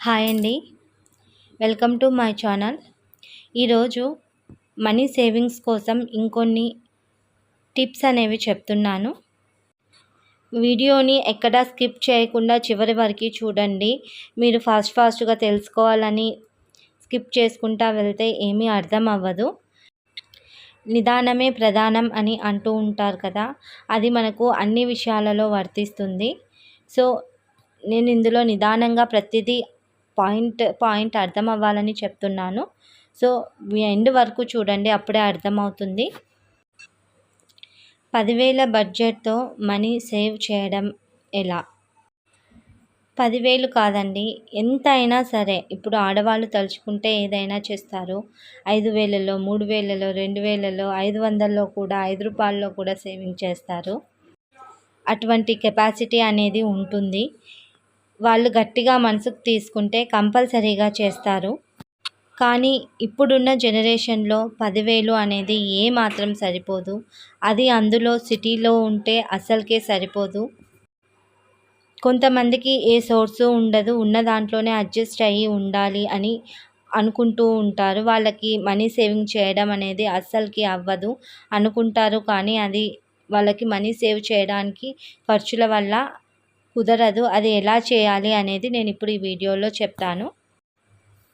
Hi అండి. Welcome to my channel. ఈరోజు money savings కోసం ఇంకొన్ని టిప్స్ అనేవి చెప్తున్నాను. వీడియోని ఎక్కడా స్కిప్ చేయకుండా చివరి వరకు చూడండి. మీరు ఫాస్ట్ ఫాస్ట్గా తెలుసుకోవాలని స్కిప్ చేసుకుంటా వెళ్తే ఏమీ అర్థం అవ్వదు. నిదానమే ప్రధానం అని అంటూ ఉంటారు కదా అది మనకు అన్ని విషయాలలో వర్తిస్తుంది. సో నేను ఇందులో నిదానంగా ప్రతిదీ పాయింట్ పాయింట్ అర్థం అవ్వాలని చెప్తున్నాను. సో ఎండ్ వరకు చూడండి అప్పుడే అర్థమవుతుంది. పదివేల బడ్జెట్తో మనీ సేవ్ చేయడం ఎలా? పదివేలు కాదండి ఎంత అయినా సరే. ఇప్పుడు ఆడవాళ్ళు తలుచుకుంటే ఏదైనా చేస్తారు. ఐదు వేలలో మూడు వేలలో రెండు వేలలో ఐదు వందల్లో కూడా ఐదు రూపాయల్లో కూడా సేవింగ్ చేస్తారు. అటువంటి కెపాసిటీ అనేది ఉంటుంది. వాళ్ళు గట్టిగా మనసుకు తీసుకుంటే కంపల్సరీగా చేస్తారు. కానీ ఇప్పుడున్న జనరేషన్లో పదివేలు అనేది ఏ మాత్రం సరిపోదు. అది అందులో సిటీలో ఉంటే అసలుకే సరిపోదు. కొంతమందికి ఏ సోర్సు ఉండదు ఉన్న దాంట్లోనే అడ్జస్ట్ అయ్యి ఉండాలి అని అనుకుంటూ ఉంటారు. వాళ్ళకి మనీ సేవింగ్ చేయడం అనేది అస్సలకి అవ్వదు అనుకుంటారు. కానీ అది వాళ్ళకి మనీ సేవ్ చేయడానికి ఖర్చుల వల్ల కుదరదు. అది ఎలా చేయాలి అనేది నేను ఇప్పుడు ఈ వీడియోలో చెప్తాను.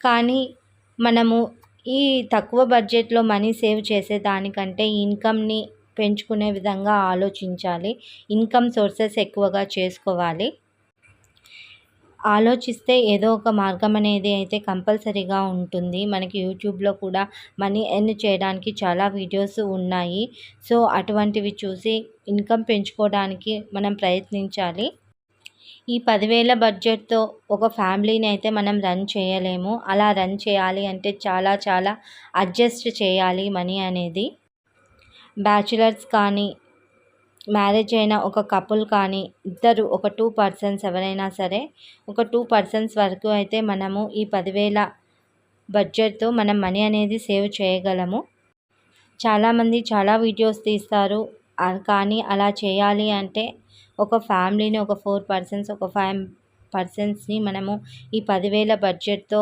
కానీ మనము ఈ తక్కువ బడ్జెట్లో మనీ సేవ్ చేసే దానికంటే ఇన్కమ్ని పెంచుకునే విధంగా ఆలోచించాలి. ఇన్కమ్ సోర్సెస్ ఎక్కువగా చేసుకోవాలి. ఆలోచిస్తే ఏదో ఒక మార్గం అనేది అయితే కంపల్సరీగా ఉంటుంది. మనకి యూట్యూబ్లో కూడా మనీ ఎర్న్ చేయడానికి చాలా వీడియోస్ ఉన్నాయి. సో అటువంటివి చూసి ఇన్కమ్ పెంచుకోవడానికి మనం ప్రయత్నించాలి. ఈ పదివేల బడ్జెట్తో ఒక ఫ్యామిలీని అయితే మనం రన్ చేయలేము. అలా రన్ చేయాలి అంటే చాలా చాలా అడ్జస్ట్ చేయాలి మనీ అనేది. బ్యాచులర్స్ కానీ మ్యారేజ్ అయిన ఒక కపుల్ కానీ ఇద్దరు ఒక టూ పర్సన్స్ ఎవరైనా సరే ఒక టూ పర్సన్స్ వరకు అయితే మనము ఈ పదివేల బడ్జెట్తో మనం మనీ అనేది సేవ్ చేయగలము. చాలామంది చాలా వీడియోస్ తీస్తారు. కానీ అలా చేయాలి అంటే ఒక ఫ్యామిలీని ఒక ఫోర్ పర్సన్స్ ఒక ఫైవ్ పర్సన్స్ని మనము ఈ పదివేల బడ్జెట్తో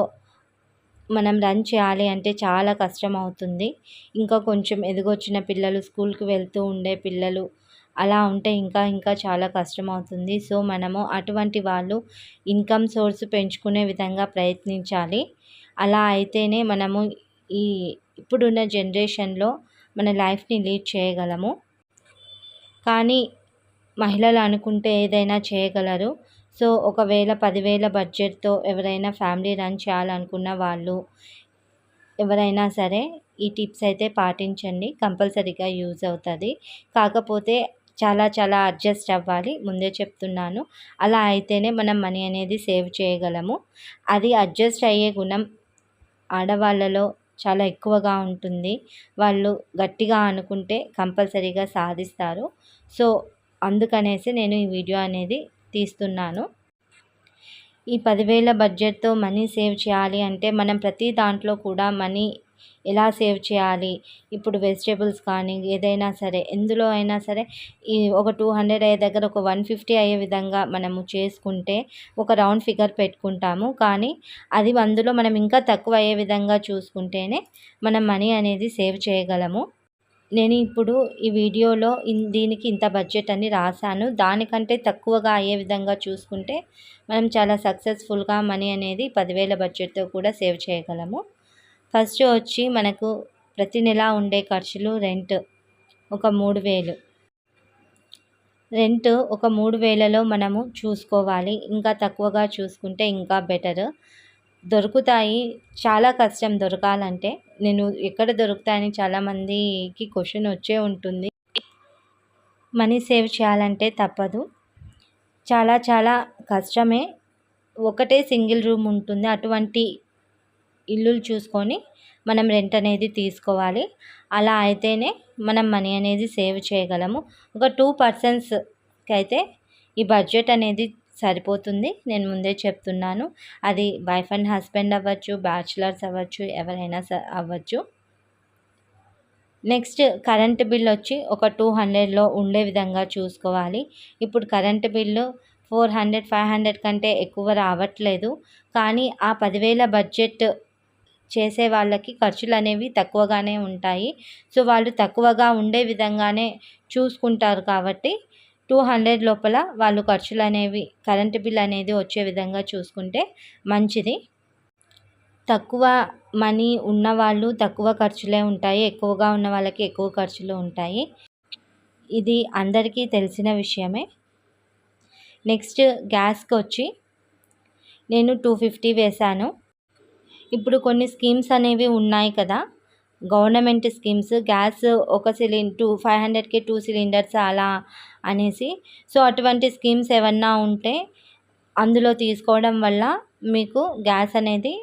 మనం రన్ చేయాలి అంటే చాలా కష్టం అవుతుంది ఇంకా కొంచెం ఎదిగొచ్చిన పిల్లలు స్కూల్కి వెళ్తూ ఉండే పిల్లలు అలా ఉంటే ఇంకా ఇంకా చాలా కష్టం అవుతుంది సో మనము అటువంటి వాళ్ళు ఇన్కమ్ సోర్స్ పెంచుకునే విధంగా ప్రయత్నించాలి. అలా అయితేనే మనము ఈ ఇప్పుడున్న జనరేషన్లో మన లైఫ్ని లీడ్ చేయగలము. కానీ మహిళలు అనుకుంటే ఏదైనా చేయగలరు. సో ఒకవేళ పదివేల బడ్జెట్తో ఎవరైనా ఫ్యామిలీ రన్ చేయాలనుకున్న వాళ్ళు ఎవరైనా సరే ఈ టిప్స్ అయితే పాటించండి. కంపల్సరీగా యూజ్ అవుతుంది. కాకపోతే చాలా చాలా అడ్జస్ట్ అవ్వాలి. ముందే చెప్తున్నాను. అలా అయితేనే మనం మనీ అనేది సేవ్ చేయగలము. అది అడ్జస్ట్ అయ్యే గుణం ఆడవాళ్ళలో చాలా ఎక్కువగా ఉంటుంది. వాళ్ళు గట్టిగా అనుకుంటే కంపల్సరీగా సాధిస్తారు. సో అందుకనేసి నేను ఈ వీడియో అనేది తీస్తున్నాను. ఈ పదివేల బడ్జెట్తో మనీ సేవ్ చేయాలి అంటే మనం ప్రతి దాంట్లో కూడా మనీ ఎలా సేవ్ చేయాలి? ఇప్పుడు వెజిటేబుల్స్ కానీ ఏదైనా సరే ఎందులో అయినా సరే ఈ ఒక టూ హండ్రెడ్ అయ్యే దగ్గర ఒక వన్ ఫిఫ్టీ అయ్యే విధంగా మనము చేసుకుంటే ఒక రౌండ్ ఫిగర్ పెట్టుకుంటాము. కానీ అది అందులో మనం ఇంకా తక్కువ అయ్యే విధంగా చూసుకుంటేనే మనం మనీ అనేది సేవ్ చేయగలము. నేను ఇప్పుడు ఈ వీడియోలో దీనికి ఇంత బడ్జెట్ అని రాశాను. దానికంటే తక్కువగా అయ్యే విధంగా చూసుకుంటే మనం చాలా సక్సెస్ఫుల్గా మనీ అనేది పదివేల బడ్జెట్తో కూడా సేవ్ చేయగలము. ఫస్ట్ వచ్చి మనకు ప్రతి నెల ఉండే ఖర్చులు రెంట్ ఒక మూడు వేలు. రెంట్ ఒక మూడు వేలలో మనము చూసుకోవాలి. ఇంకా తక్కువగా చూసుకుంటే ఇంకా బెటర్ దొరుకుతాయి. చాలా కష్టం దొరకాలంటే. నేను ఎక్కడ దొరుకుతాయని చాలామందికి క్వశ్చన్ వచ్చే ఉంటుంది. మనీ సేవ్ చేయాలంటే తప్పదు. చాలా చాలా కష్టమే. ఒకటే సింగిల్ రూమ్ ఉంటుంది. అటువంటి ఇల్లులు చూసుకొని మనం రెంట్ అనేది తీసుకోవాలి. అలా అయితేనే మనం మనీ అనేది సేవ్ చేయగలము. ఒక టూ పర్సన్స్కి అయితే ఈ బడ్జెట్ అనేది సరిపోతుంది. నేను ముందే చెప్తున్నాను. అది వైఫ్ అండ్ హస్బెండ్ అవ్వచ్చు బ్యాచులర్స్ అవ్వచ్చు ఎవరైనా అవ్వచ్చు. నెక్స్ట్ కరెంట్ బిల్ వచ్చి ఒక టూ హండ్రెడ్లో ఉండే విధంగా చూసుకోవాలి. ఇప్పుడు current bill four hundred five hundred కంటే ఎక్కువ రావట్లేదు. కానీ ఆ పదివేల బడ్జెట్ చేసే వాళ్ళకి ఖర్చులు అనేవి తక్కువగానే ఉంటాయి. సో వాళ్ళు తక్కువగా ఉండే విధంగానే చూసుకుంటారు కాబట్టి టూ హండ్రెడ్ లోపల వాళ్ళు ఖర్చులు అనేవి కరెంటు బిల్ అనేది వచ్చే విధంగా చూసుకుంటే మంచిది. తక్కువ మనీ ఉన్నవాళ్ళు తక్కువ ఖర్చులే ఉంటాయి. ఎక్కువగా ఉన్న వాళ్ళకి ఎక్కువ ఖర్చులు ఉంటాయి. ఇది అందరికీ తెలిసిన విషయమే. నెక్స్ట్ గ్యాస్కి వచ్చి నేను టూ ఫిఫ్టీ వేశాను. ఇప్పుడు కొన్ని స్కీమ్స్ అనేవి ఉన్నాయి కదా. గవర్నమెంట్ స్కీమ్స్ గ్యాస్ ఒక సిలిండర్ టూ ఫైవ్ హండ్రెడ్కి టూ సిలిండర్స్ అలా అనేసి. సో అటువంటి స్కీమ్స్ ఏమన్నా ఉంటే అందులో తీసుకోవడం వల్ల మీకు గ్యాస్ అనేది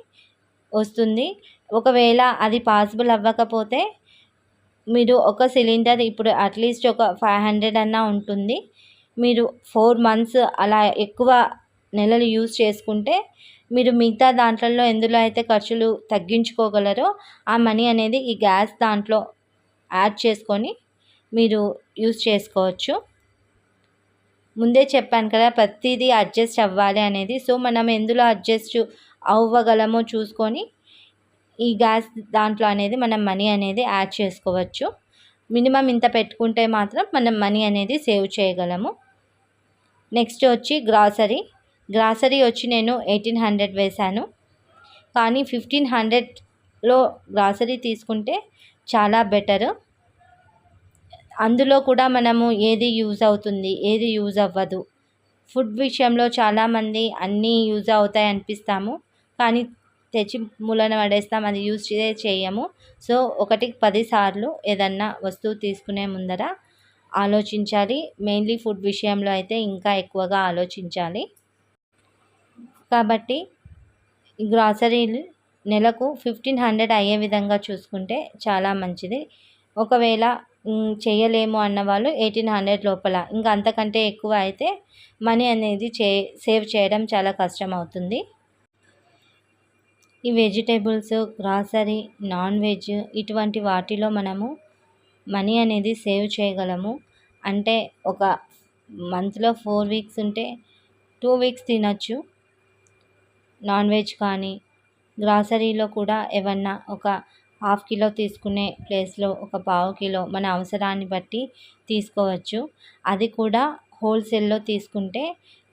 వస్తుంది. ఒకవేళ అది పాసిబుల్ అవ్వకపోతే మీరు ఒక సిలిండర్ ఇప్పుడు అట్లీస్ట్ ఒక ఫైవ్ హండ్రెడ్ అన్నా ఉంటుంది. మీరు ఫోర్ మంత్స్ అలా ఎక్కువ నెలలు యూజ్ చేసుకుంటే మీరు మిగతా దాంట్లలో ఎందులో అయితే ఖర్చులు తగ్గించుకోగలరో ఆ మనీ అనేది ఈ గ్యాస్ దాంట్లో యాడ్ చేసుకొని మీరు యూజ్ చేసుకోవచ్చు. ముందే చెప్పాను కదా ప్రతిదీ అడ్జస్ట్ అవ్వాలి అనేది. సో మనం ఎందులో అడ్జస్ట్ అవ్వగలమో చూసుకొని ఈ గ్యాస్ దాంట్లో అనేది మనం మనీ అనేది యాడ్ చేసుకోవచ్చు. మినిమం ఇంత పెట్టుకుంటే మాత్రం మనం మనీ అనేది సేవ్ చేయగలము. నెక్స్ట్ వచ్చి గ్రాసరీ. గ్రాసరీ వచ్చి నేను ఎయిటీన్ హండ్రెడ్ వేశాను. కానీ ఫిఫ్టీన్ హండ్రెడ్లో గ్రాసరీ తీసుకుంటే చాలా బెటర్. అందులో కూడా మనము ఏది యూజ్ అవుతుంది ఏది యూజ్ అవ్వదు. ఫుడ్ విషయంలో చాలామంది అన్నీ యూజ్ అవుతాయి అనిపిస్తాము. కానీ తెచ్చి మూలన పడేస్తాం అది యూజ్ చేయము. సో ఒకటికి పదిసార్లు ఏదన్నా వస్తువు తీసుకునే ముందర ఆలోచించాలి. మెయిన్లీ ఫుడ్ విషయంలో అయితే ఇంకా ఎక్కువగా ఆలోచించాలి. కాబట్టి గ్రాసరీలు నెలకు ఫిఫ్టీన్ హండ్రెడ్ అయ్యే విధంగా చూసుకుంటే చాలా మంచిది. ఒకవేళ చేయలేము అన్న వాళ్ళు ఎయిటీన్ హండ్రెడ్ లోపల. ఇంకా అంతకంటే ఎక్కువ అయితే మనీ అనేది చే సేవ్ చేయడం చాలా కష్టం అవుతుంది. ఈ వెజిటేబుల్స్ గ్రాసరీ నాన్ వెజ్ ఇటువంటి వాటిలో మనము మనీ అనేది సేవ్ చేయగలము. అంటే ఒక మంత్లో ఫోర్ వీక్స్ ఉంటే టూ వీక్స్ తినచ్చు. నాన్ వెజ్ కానీ గ్రాసరీలో కూడా ఏమన్నా ఒక హాఫ్ కిలో తీసుకునే ప్లేస్లో ఒక పావు కిలో మన అవసరాన్ని బట్టి తీసుకోవచ్చు. అది కూడా హోల్సేల్లో తీసుకుంటే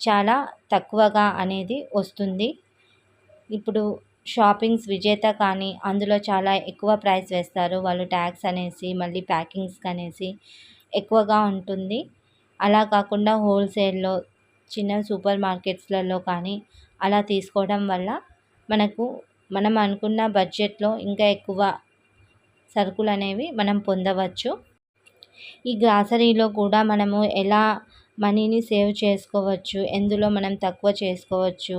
చాలా తక్కువగా అనేది వస్తుంది. ఇప్పుడు షాపింగ్స్ విజేత కానీ అందులో చాలా ఎక్కువ ప్రైస్ వేస్తారు. వాళ్ళు ట్యాక్స్ అనేసి మళ్ళీ ప్యాకింగ్స్ అనేసి ఎక్కువగా ఉంటుంది. అలా కాకుండా హోల్సేల్లో చిన్న సూపర్ మార్కెట్స్లలో కానీ అలా తీసుకోవడం వల్ల మనకు మనం అనుకున్న బడ్జెట్లో ఇంకా ఎక్కువ సరుకులు అనేవి మనం పొందవచ్చు. ఈ గ్రాసరీలో కూడా మనము ఎలా మనీని సేవ్ చేసుకోవచ్చు ఎందులో మనం తక్కువ చేసుకోవచ్చు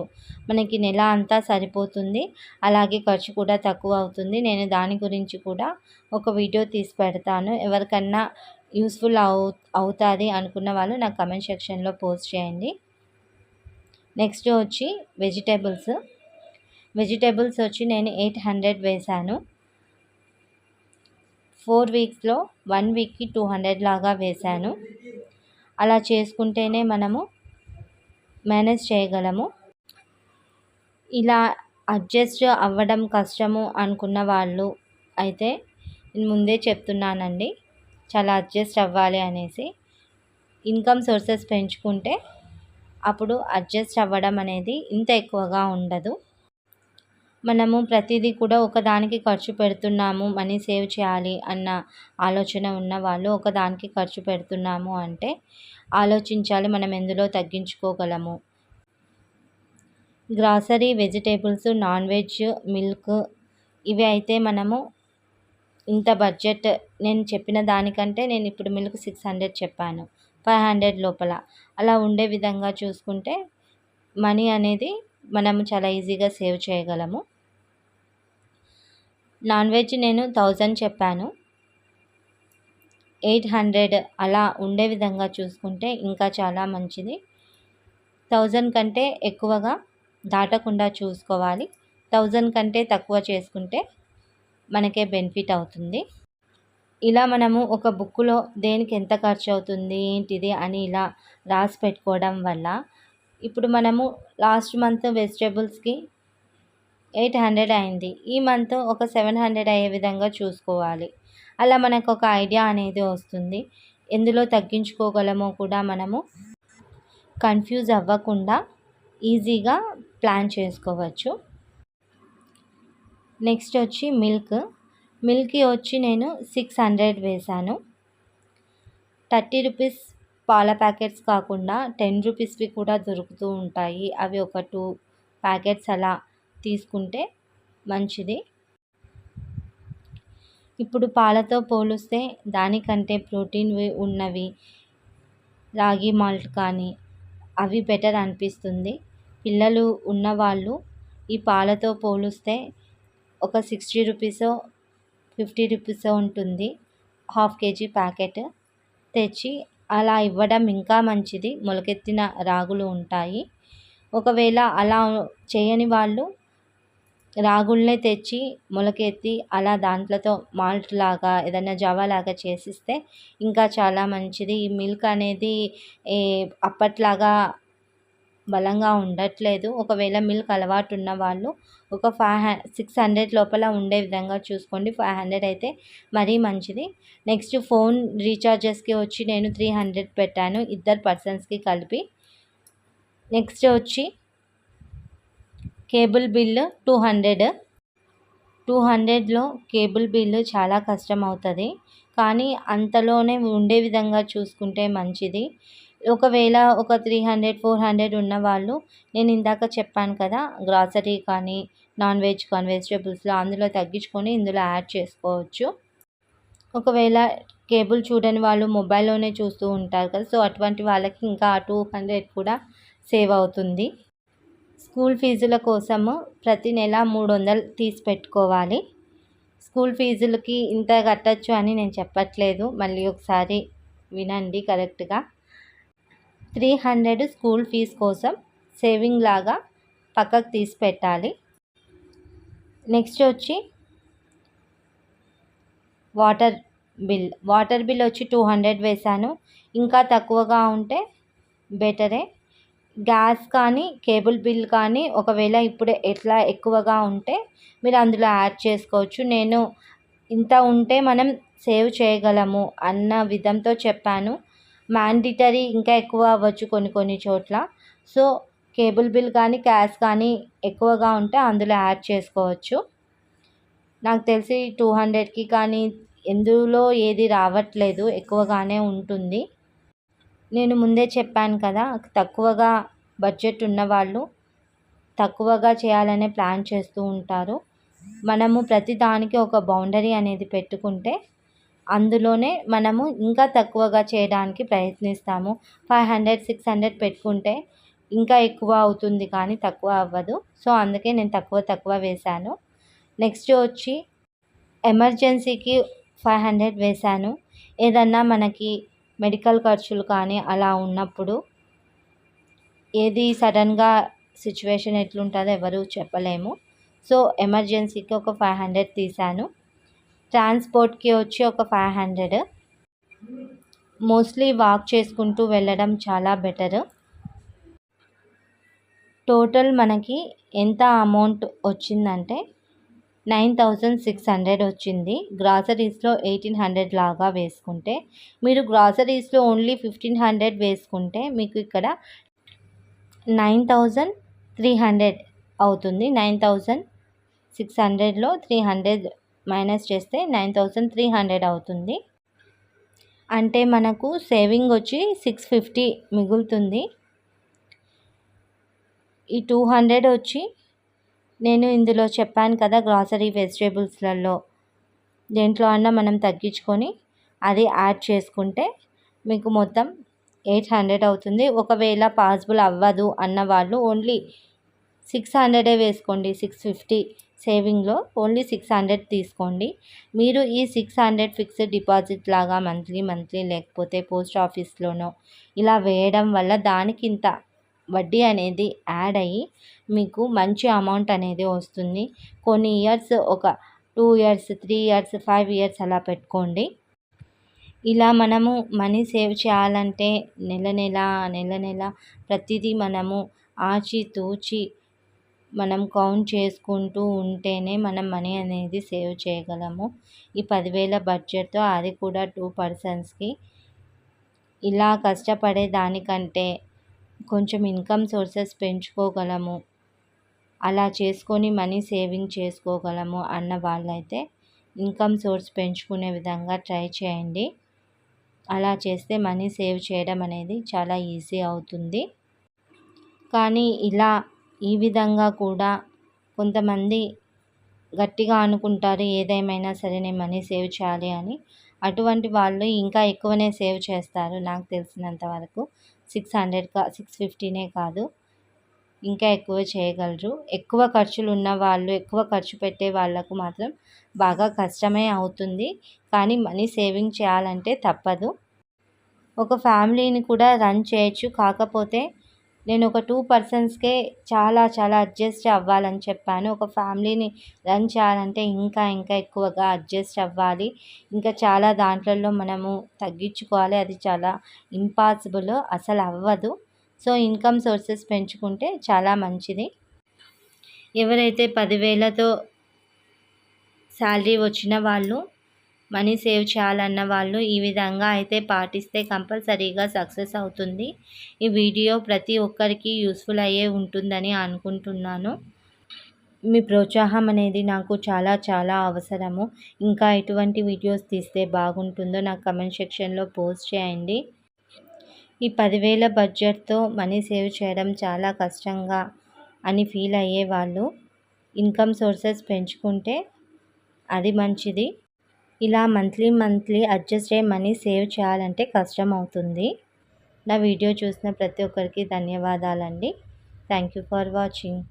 మనకి నెల అంతా సరిపోతుంది అలాగే ఖర్చు కూడా తక్కువ అవుతుంది. నేను దాని గురించి కూడా ఒక వీడియో తీసి పెడతాను. ఎవరికన్నా యూస్ఫుల్ అవు అవుతుంది అనుకున్న వాళ్ళు నాకు కమెంట్ సెక్షన్లో పోస్ట్ చేయండి. నెక్స్ట్ వచ్చి వెజిటేబుల్స్. వెజిటేబుల్స్ వచ్చి నేను ఎయిట్ హండ్రెడ్ వేశాను. ఫోర్ వీక్స్లో వన్ వీక్కి టూ హండ్రెడ్ లాగా వేశాను. అలా చేసుకుంటేనే మనము మేనేజ్ చేయగలము. ఇలా అడ్జస్ట్ అవ్వడం కష్టము అనుకున్న వాళ్ళు అయితే నేను ముందే చెప్తున్నానండి. చాలా అడ్జస్ట్ అవ్వాలి అనేసి. ఇన్కమ్ సోర్సెస్ పెంచుకుంటే అప్పుడు అడ్జస్ట్ అవ్వడం అనేది ఇంత ఎక్కువగా ఉండదు. మనము ప్రతిదీ కూడా ఒకదానికి ఖర్చు పెడుతున్నాము మనీ సేవ్ చేయాలి అన్న ఆలోచన ఉన్న వాళ్ళు ఒకదానికి ఖర్చు పెడుతున్నాము అంటే ఆలోచించాలి మనం ఎందులో తగ్గించుకోగలము. Grocery vegetables non veg milk ఇవి అయితే మనము ఇంత బడ్జెట్ నేను చెప్పిన దానికంటే నేను ఇప్పుడు మిల్క్ సిక్స్ హండ్రెడ్ చెప్పాను ఫైవ్ హండ్రెడ్ లోపల. అలా ఉండే విధంగా చూసుకుంటే మనీ అనేది మనము చాలా ఈజీగా సేవ్ చేయగలము. నాన్ వెజ్ నేను థౌజండ్ చెప్పాను. ఎయిట్ హండ్రెడ్ అలా ఉండే విధంగా చూసుకుంటే ఇంకా చాలా మంచిది. థౌజండ్ కంటే ఎక్కువగా దాటకుండా చూసుకోవాలి. థౌజండ్ కంటే తక్కువ చేసుకుంటే మనకే బెనిఫిట్ అవుతుంది. ఇలా మనము ఒక బుక్లో దేనికి ఎంత ఖర్చు అవుతుంది ఏంటిది అని ఇలా రాసి పెట్టుకోవడం వల్ల ఇప్పుడు మనము లాస్ట్ మంత్ వెజిటేబుల్స్కి ఎయిట్ హండ్రెడ్ అయింది. ఈ మంత్ ఒక సెవెన్ హండ్రెడ్ అయ్యే విధంగా చూసుకోవాలి. అలా మనకు ఒక ఐడియా అనేది వస్తుంది. ఎందులో తగ్గించుకోగలమో కూడా మనము కన్ఫ్యూజ్ అవ్వకుండా ఈజీగా ప్లాన్ చేసుకోవచ్చు. నెక్స్ట్ వచ్చి మిల్క్. మిల్క్ వచ్చి నేను సిక్స్ హండ్రెడ్ వేశాను. థర్టీ రూపీస్ పాల ప్యాకెట్స్ కాకుండా టెన్ రూపీస్వి కూడా దొరుకుతూ ఉంటాయి. అవి ఒక టూ ప్యాకెట్స్ అలా తీసుకుంటే మంచిది. ఇప్పుడు పాలతో పోలిస్తే దానికంటే ప్రోటీన్ ఉన్నవి రాగి మాల్ట్ కానీ అవి బెటర్ అనిపిస్తుంది. పిల్లలు ఉన్నవాళ్ళు ఈ పాలతో పోలిస్తే ఒక సిక్స్టీ రూపీసో ఫిఫ్టీ రూపీసో ఉంటుంది. హాఫ్ కేజీ ప్యాకెట్ తెచ్చి అలా ఇవ్వడం ఇంకా మంచిది. మొలకెత్తిన రాగులు ఉంటాయి. ఒకవేళ అలా చేయని వాళ్ళు రాగుల్నే తెచ్చి మొలకెత్తి అలా దాంట్లతో మాల్ట్ లాగా ఏదైనా జావా లాగా చేసిస్తే ఇంకా చాలా మంచిది. ఈ మిల్క్ అనేది అప్పట్లాగా బలంగా ఉండట్లేదు. ఒకవేళ మిల్క్ అలవాటు ఉన్న వాళ్ళు ఒక ఫైవ్ హ సిక్స్ హండ్రెడ్ లోపల ఉండే విధంగా చూసుకోండి. ఫైవ్ హండ్రెడ్ అయితే మరీ మంచిది. నెక్స్ట్ ఫోన్ రీఛార్జెస్కి వచ్చి నేను త్రీ హండ్రెడ్ పెట్టాను. ఇద్దరు పర్సన్స్కి కలిపి. నెక్స్ట్ వచ్చి cable bill two hundred. Two హండ్రెడ్లో కేబుల్ బిల్లు చాలా కష్టం అవుతుంది. కానీ అంతలోనే ఉండే విధంగా చూసుకుంటే మంచిది. ఒకవేళ ఒక త్రీ హండ్రెడ్ ఫోర్ హండ్రెడ్ ఉన్నవాళ్ళు నేను ఇందాక చెప్పాను కదా గ్రాసరీ కానీ నాన్ వెజ్ కానీ వెజిటేబుల్స్లో అందులో తగ్గించుకొని ఇందులో యాడ్ చేసుకోవచ్చు. ఒకవేళ కేబుల్ చూడని వాళ్ళు మొబైల్లోనే చూస్తూ ఉంటారు కదా సో అటువంటి వాళ్ళకి ఇంకా టూ హండ్రెడ్ కూడా సేవ్ అవుతుంది. స్కూల్ ఫీజుల కోసము ప్రతి నెల మూడు వందలు తీసి పెట్టుకోవాలి. స్కూల్ ఫీజులకి ఇంత కట్టచ్చు అని నేను చెప్పట్లేదు. మళ్ళీ ఒకసారి వినండి కరెక్ట్గా. త్రీ హండ్రెడ్ స్కూల్ ఫీజ్ కోసం సేవింగ్ లాగా పక్కకు తీసి పెట్టాలి. నెక్స్ట్ వచ్చి వాటర్ బిల్. వాటర్ బిల్ వచ్చి టూ హండ్రెడ్ వేశాను ఇంకా తక్కువగా ఉంటే బెటరే. గ్యాస్ కానీ కేబుల్ బిల్ కానీ ఒకవేళ ఇప్పుడు ఎట్లా ఎక్కువగా ఉంటే మీరు అందులో యాడ్ చేసుకోవచ్చు. నేను ఇంత ఉంటే మనం సేవ్ చేయగలము అన్న విధంతో చెప్పాను. మ్యాండిటరీ ఇంకా ఎక్కువ అవ్వచ్చు కొన్ని కొన్ని చోట్ల. సో కేబుల్ బిల్ కానీ గ్యాస్ కానీ ఎక్కువగా ఉంటే అందులో యాడ్ చేసుకోవచ్చు. నాకు తెలిసి టూ హండ్రెడ్కి కానీ ఎందులో ఏది రావట్లేదు ఎక్కువగానే ఉంటుంది. నేను ముందే చెప్పాను కదా తక్కువగా బడ్జెట్ ఉన్నవాళ్ళు తక్కువగా చేయాలనే ప్లాన్ చేస్తూ ఉంటారు. మనము ప్రతి దానికి ఒక బౌండరీ అనేది పెట్టుకుంటే అందులోనే మనము ఇంకా తక్కువగా చేయడానికి ప్రయత్నిస్తాము. ఫైవ్ హండ్రెడ్ సిక్స్ హండ్రెడ్ పెట్టుకుంటే ఇంకా ఎక్కువ అవుతుంది కానీ తక్కువ అవ్వదు. సో అందుకే నేను తక్కువ తక్కువ వేశాను. నెక్స్ట్ వచ్చి ఎమర్జెన్సీకి ఫైవ్ హండ్రెడ్ వేశాను. ఏదన్నా మనకి మెడికల్ ఖర్చులు కానీ అలా ఉన్నప్పుడు ఏది సడన్గా సిచ్యువేషన్ ఎట్లుంటుందో ఎవరు చెప్పలేము. సో ఎమర్జెన్సీకి ఒక ఫైవ్ హండ్రెడ్ తీసాను ట్రాన్స్పోర్ట్కి వచ్చి ఒక ఫైవ్ హండ్రెడ్. మోస్ట్లీ వాక్ చేసుకుంటూ వెళ్ళడం చాలా బెటర్. టోటల్ మనకి ఎంత అమౌంట్ వచ్చిందంటే నైన్ థౌజండ్ సిక్స్ హండ్రెడ్ వచ్చింది. గ్రాసరీస్లో ఎయిటీన్ హండ్రెడ్ లాగా వేసుకుంటే మీరు గ్రాసరీస్లో ఓన్లీ ఫిఫ్టీన్ హండ్రెడ్ వేసుకుంటే మీకు ఇక్కడ నైన్ థౌజండ్ త్రీ హండ్రెడ్ అవుతుంది. నైన్ థౌజండ్ సిక్స్ హండ్రెడ్లో త్రీ హండ్రెడ్ మైనస్ చేస్తే నైన్ థౌజండ్ త్రీ హండ్రెడ్ అవుతుంది. అంటే మనకు సేవింగ్ వచ్చి సిక్స్ ఫిఫ్టీ మిగులుతుంది. ఈ టూ హండ్రెడ్ వచ్చి నేను ఇందులో చెప్పాను కదా గ్రాసరీ వెజిటేబుల్స్లలో. దేంట్లో అన్నా మనం తగ్గించుకొని అది యాడ్ చేసుకుంటే మీకు మొత్తం ఎయిట్ హండ్రెడ్ అవుతుంది. ఒకవేళ పాసిబుల్ అవ్వదు అన్న వాళ్ళు ఓన్లీ సిక్స్ హండ్రెడే వేసుకోండి. సిక్స్ ఫిఫ్టీ సేవింగ్లో ఓన్లీ సిక్స్ హండ్రెడ్ తీసుకోండి. మీరు ఈ సిక్స్ హండ్రెడ్ ఫిక్స్డ్ డిపాజిట్ లాగా మంత్లీ మంత్లీ లేకపోతే పోస్ట్ ఆఫీస్లోనో ఇలా వేయడం వల్ల దానికింత వడ్డీ అనేది యాడ్ అయ్యి మీకు మంచి అమౌంట్ అనేది వస్తుంది. కొన్ని ఇయర్స్ ఒక two years three years five years అలా పెట్టుకోండి. ఇలా మనము మనీ సేవ్ చేయాలంటే నెల నెల నెల నెల ప్రతిదీ మనము ఆచితూచి మనం కౌంట్ చేసుకుంటూ ఉంటేనే మనం మనీ అనేది సేవ్ చేయగలము. ఈ పదివేల బడ్జెట్తో అది కూడా టూ పర్సన్స్కి ఇలా కష్టపడే దానికంటే కొంచెం ఇన్కమ్ సోర్సెస్ పెంచుకోగలము. అలా చేసుకొని మనీ సేవింగ్ చేసుకోగలము అన్న వాళ్ళైతే ఇన్కమ్ సోర్స్ పెంచుకునే విధంగా ట్రై చేయండి. అలా చేస్తే మనీ సేవ్ చేయడం అనేది చాలా ఈజీ అవుతుంది. కానీ ఇలా ఈ విధంగా కూడా కొంతమంది గట్టిగా అనుకుంటారు ఏదేమైనా సరే నేను మనీ సేవ్ చేయాలి అని. అటువంటి వాళ్ళు ఇంకా ఎక్కువనే సేవ్ చేస్తారు నాకు తెలిసినంత వరకు. సిక్స్ హండ్రెడ్ కా సిక్స్ ఫిఫ్టీనే కాదు. ఇంకా ఎక్కువ చేయగలరు. ఎక్కువ ఖర్చులు ఉన్న వాళ్ళు ఎక్కువ ఖర్చు పెట్టే వాళ్ళకు మాత్రం బాగా కష్టమే అవుతుంది. కానీ మనీ సేవింగ్ చేయాలంటే తప్పదు. ఒక ఫ్యామిలీని కూడా రన్ చేయొచ్చు. కాకపోతే నేను ఒక టూ పర్సన్స్కే చాలా చాలా అడ్జస్ట్ అవ్వాలని చెప్పాను. ఒక ఫ్యామిలీని రన్ చేయాలంటే ఇంకా ఇంకా ఎక్కువగా అడ్జస్ట్ అవ్వాలి. ఇంకా చాలా దాంట్లలో మనము తగ్గించుకోవాలి. అది చాలా ఇంపాసిబుల్. అసలు అవ్వదు. సో ఇన్కమ్ సోర్సెస్ పెంచుకుంటే చాలా మంచిది. ఎవరైతే పదివేలతో శాలరీ వచ్చిన వాళ్ళు మనీ సేవ్ చేయాలన్న వాళ్ళు ఈ విధంగా అయితే పాటిస్తే కంపల్సరీగా సక్సెస్ అవుతుంది. ఈ వీడియో ప్రతి ఒక్కరికి యూస్ఫుల్ అయ్యే ఉంటుందని అనుకుంటున్నాను. మీ ప్రోత్సాహం అనేది నాకు చాలా చాలా అవసరము. ఇంకా ఎటువంటి వీడియోస్ తీస్తే బాగుంటుందో నాకు కమెంట్ సెక్షన్లో పోస్ట్ చేయండి. ఈ పదివేల బడ్జెట్తో మనీ సేవ్ చేయడం చాలా కష్టంగా అని ఫీల్ అయ్యేవాళ్ళు ఇన్కమ్ సోర్సెస్ పెంచుకుంటే అది మంచిది. ఇలా మంత్లీ మంత్లీ అడ్జస్ట్ అయ్యి మనీ సేవ్ చేయాలంటే కష్టం అవుతుంది. నా వీడియో చూసిన ప్రతి ఒక్కరికి ధన్యవాదాలండి. Thank you for watching.